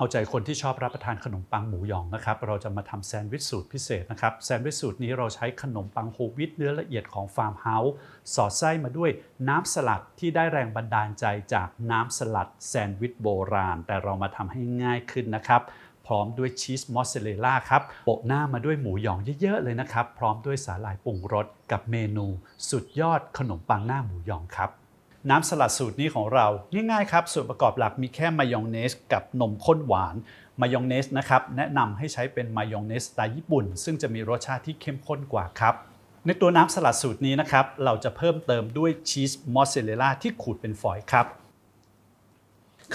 เอาใจคนที่ชอบรับประทานขนมปังหมูหยองนะครับ เราจะมาทำแซนด์วิชสูตรพิเศษนะครับ แซนด์วิชสูตรนี้เราใช้ขนมปังโฮวีตเนื้อละเอียดของฟาร์มเฮาส์สอดไส้มาด้วยน้ำสลัดที่ได้แรงบันดาลใจจากน้ำสลัดแซนด์วิชโบราณ แต่เรามาทำให้ง่ายขึ้นนะครับ พร้อมด้วยชีสมอสซาเรลล่าครับโปะหน้ามาด้วยหมูหยองเยอะๆเลยนะครับ พร้อมด้วยสาหร่ายปรุงรสกับเมนู สุดยอดขนมปังหน้าหมูหยองครับ น้ำสลัดสูตรนี้ของเราง่ายๆครับส่วนประกอบหลักมีแค่มายองเนสกับนมข้นหวานมายองเนสนะครับแนะนำให้ใช้เป็นมายองเนสสไตล์ญี่ปุ่น ซึ่งจะมีรสชาติที่เข้มข้นกว่าครับในตัวน้ำสลัดสูตรนี้นะครับเราจะเพิ่มเติมด้วยชีสมอสซาเรลล่าที่ขูดเป็นฝอยครับ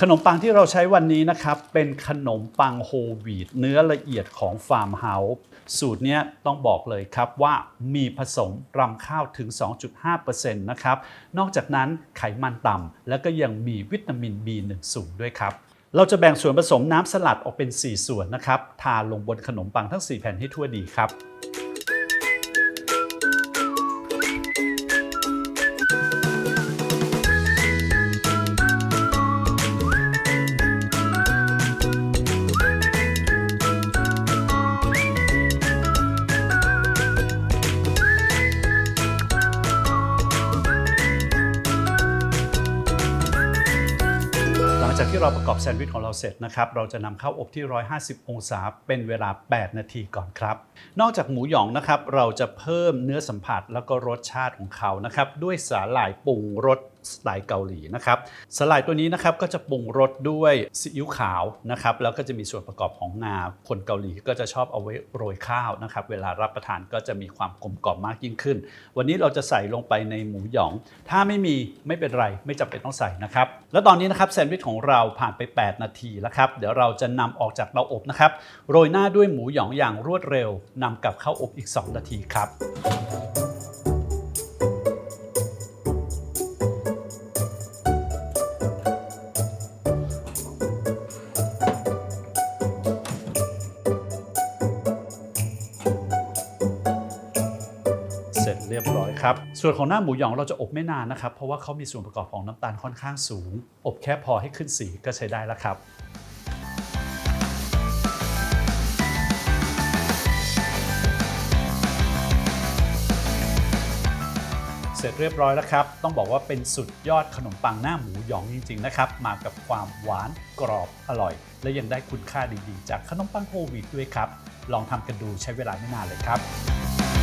ขนมปังที่เราใช้วันนี้นะครับ เป็นขนมปังโฮลวีตเนื้อละเอียดของฟาร์มเฮาส์สูตรนี้ต้องบอกเลยครับว่ามีผสมรำข้าวถึง 2.5%นะครับ นอกจากนั้นไขมันต่ำแล้วก็ยังมีวิตามิน B1 สูงด้วยครับ เราจะแบ่งส่วนผสมน้ำสลัดออกเป็น 4 ส่วนนะครับ ทาลงบนขนมปังทั้ง 4 แผ่นให้ทั่วดีครับ งจากที่เราประกอบแซนด์วิชของเราเสร็จนะครับ เราจะนำเข้าอบที่ 150 องศาเป็นเวลา 8 นาทีก่อนครับ นอกจากหมูหยองนะครับ เราจะเพิ่มเนื้อสัมผัสแล้วก็รสชาติของเขานะครับ ด้วยสาหร่ายปรุงรส สไตล์เกาหลีนะครับสาหร่ายตัวนี้นะครับก็จะปรุงรสด้วยซีอิ๊วขาวนะครับแล้วก็จะมีส่วนประกอบของงา คนเกาหลีก็จะชอบเอาไว้โรยข้าวนะครับเวลารับประทานก็จะมีความกลมกล่อมมากยิ่งขึ้น วันนี้เราจะใส่ลงไปในหมูหยอง ถ้าไม่มีไม่เป็นไรไม่จำเป็นต้องใส่นะครับแล้วตอนนี้นะครับแซนด์วิชของเราผ่านไป 8 นาทีแล้วครับเดี๋ยวเราจะนำออกจากเตาอบนะครับโรยหน้าด้วยหมูหยองอย่างรวดเร็วนำกลับเข้าอบอีก 2 นาทีครับ เสร็จเรียบร้อยครับ ส่วนของหน้าหมูหยองเราจะอบไม่นานนะครับ เพราะว่าเขามีส่วนประกอบของน้ำตาลค่อนข้างสูง อบแค่พอให้ขึ้นสีก็ใช้ได้แล้วครับเสร็จเรียบร้อยแล้วครับ ต้องบอกว่าเป็นสุดยอดขนมปังหน้าหมูหยองจริง ๆ นะครับ มากับความหวานกรอบอร่อย และยังได้คุณค่าดีๆ จากขนมปังโฮลวีตด้วยครับ ลองทำกันดูใช้เวลาไม่นานเลยครับ